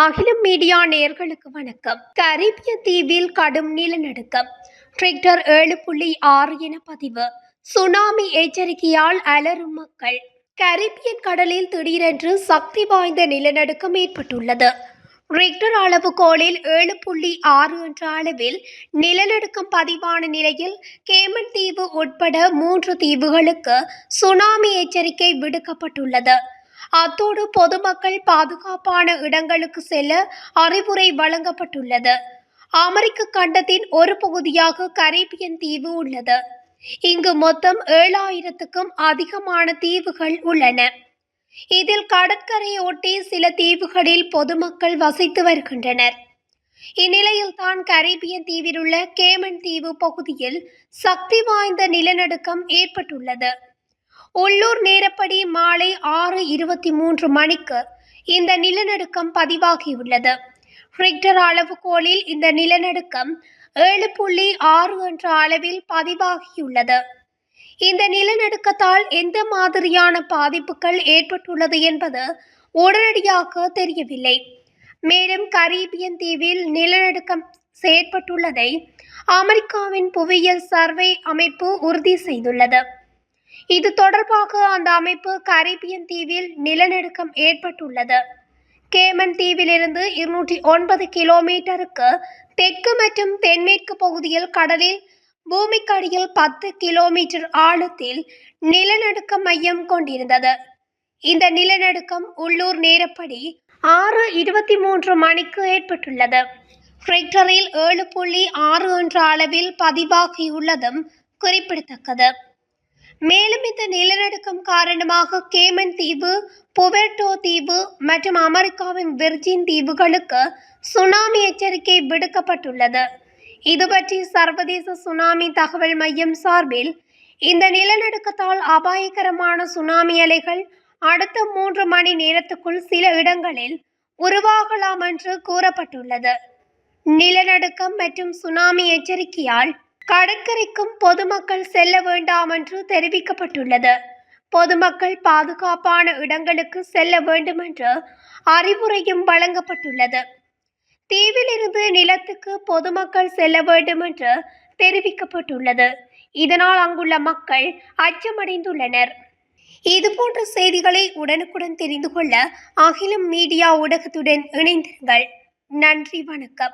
அகிலம் மீடியா நேர்களுக்கு வணக்கம். கரீபிய தீவில் கடும் நிலநடுக்கம். ட்ரிக்டர் ஏழு புள்ளி ஆறு என பதிவு. சுனாமி எச்சரிக்கையால் அலரும் மக்கள். கரீபியன் கடலில் திடீரென்று சக்தி வாய்ந்த நிலநடுக்கம் ஏற்பட்டுள்ளது. ரிக்டர் அளவுகோலில் ஏழு புள்ளி ஆறு என்ற அளவில் நிலநடுக்கம் பதிவான நிலையில் கேமன் தீவு உட்பட மூன்று தீவுகளுக்கு சுனாமி எச்சரிக்கை விடுக்கப்பட்டுள்ளது. அத்தோடு பொதுமக்கள் பாதுகாப்பான இடங்களுக்கு செல்ல அறிவுரை வழங்கப்பட்டுள்ளது. அமெரிக்க கண்டத்தின் ஒரு பகுதியாக கரீபியன் தீவு உள்ளது. இங்கு மொத்தம் ஏழாயிரத்துக்கும் அதிகமான தீவுகள் உள்ளன. இதில் கடற்கரையை ஒட்டி சில தீவுகளில் பொதுமக்கள் வசித்து வருகின்றனர். இந்நிலையில் தான் கரீபியன் தீவிலுள்ள கேமன் தீவு பகுதியில் சக்தி வாய்ந்த நிலநடுக்கம் ஏற்பட்டுள்ளது. உள்ளூர் நேரப்படி மாலை ஆறு இருபத்தி மூன்று மணிக்கு இந்த நிலநடுக்கம் பதிவாகியுள்ளது. ரிக்டர் அளவுகோலில் இந்த நிலநடுக்கம் ஏழு புள்ளி ஆறு என்ற அளவில் பதிவாகியுள்ளது. இந்த நிலநடுக்கத்தால் எந்த மாதிரியான பாதிப்புகள் ஏற்பட்டுள்ளது என்பது உடனடியாக தெரியவில்லை. மேலும் கரீபியன் தீவில் நிலநடுக்கம் செயற்பட்டுள்ளதை அமெரிக்காவின் புவியியல் சர்வே அமைப்பு உறுதி செய்துள்ளது. இது தொடர்பாக அந்த அமைப்பு கரீபியன் தீவில் நிலநடுக்கம் ஏற்பட்டுள்ளது. கேமன் தீவிலிருந்து இருநூற்றி ஒன்பது கிலோமீட்டருக்கு தெற்கு மற்றும் தென்மேற்கு பகுதியில் கடலில் பூமிக்கடியில் பத்து கிலோமீட்டர் ஆழத்தில் நிலநடுக்க மையம் கொண்டிருந்தது. இந்த நிலநடுக்கம் உள்ளூர் நேரப்படி ஆறு இருபத்தி மூன்று மணிக்கு ஏற்பட்டுள்ளது. ரிக்டரில் ஏழு புள்ளி ஆறு என்ற அளவில் பதிவாகியுள்ளதும் குறிப்பிடத்தக்கது. மேலும் இந்த நிலநடுக்கம் காரணமாக கேமன் தீவு புவெர்டோ தீவு மற்றும் அமெரிக்காவின் விர்ஜின் தீவுகளுக்கு சுனாமி எச்சரிக்கை விடுக்கப்பட்டுள்ளது. இது பற்றி சர்வதேச சுனாமி தகவல் மையம் சார்பில் இந்த நிலநடுக்கத்தால் அபாயகரமான சுனாமி அலைகள் அடுத்த மூன்று மணி நேரத்துக்குள் சில இடங்களில் உருவாகலாம் என்று கூறப்பட்டுள்ளது. நிலநடுக்கம் மற்றும் சுனாமி எச்சரிக்கையால் கடற்கரைக்கும் பொதுமக்கள் செல்ல வேண்டாம் என்று தெரிவிக்கப்பட்டுள்ளது. பொதுமக்கள் பாதுகாப்பான இடங்களுக்கு செல்ல வேண்டும் என்று அறிவுரையும் வழங்கப்பட்டுள்ளது. தீவிலிருந்து நிலத்துக்கு பொதுமக்கள் செல்ல வேண்டும் என்று தெரிவிக்கப்பட்டுள்ளது. இதனால் அங்குள்ள மக்கள் அச்சமடைந்துள்ளனர். இதுபோன்ற செய்திகளை உடனுக்குடன் தெரிந்து கொள்ள அகிலம் மீடியா ஊடகத்துடன் இணைந்திருங்கள். நன்றி வணக்கம்.